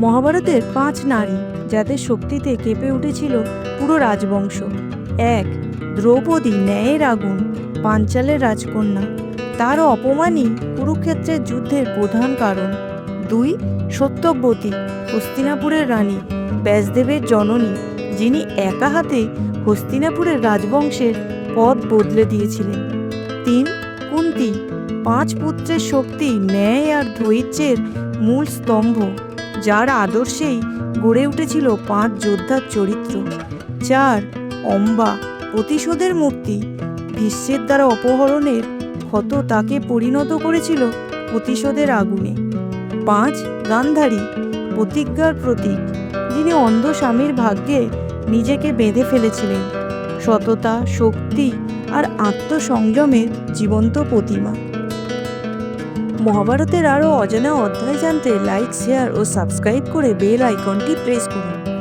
মহাভারতের পাঁচ নারী যাদের শক্তিতে কেঁপে উঠেছিল পুরো রাজবংশ। এক, দ্রৌপদী ন্যায়ের আগুন, পাঞ্চালের রাজকন্যা। তার অপমানই কুরুক্ষেত্রের যুদ্ধের প্রধান কারণ। দুই সত্যবতী হস্তিনাপুরের রানী, ব্যাসদেবের জননী, যিনি একা হাতে হস্তিনাপুরের রাজবংশের পথ বদলে দিয়েছিলেন। তিন, কুন্তি, পাঁচ পুত্রের শক্তি ন্যায় আর ধৈর্যের মূল স্তম্ভ। যার আদর্শেই গড়ে উঠেছিল পাঁচ যোদ্ধার চরিত্র চার অম্বা প্রতিশোধের মূর্তি ভীষ্মের দ্বারা অপহরণের ক্ষত তাকে পরিণত করেছিল প্রতিশোধের আগুনে। পাঁচ গান্ধারী প্রতিজ্ঞার প্রতীক, যিনি অন্ধ স্বামীর ভাগ্যে নিজেকে বেঁধে ফেলেছিলেন। সততা, শক্তি আর আত্মসংযমের জীবন্ত প্রতিমা। মহাভারতের আরও অজানা অধ্যায় জানতে লাইক শেয়ার ও সাবস্ক্রাইব করে বেল আইকনটি প্রেস করুন।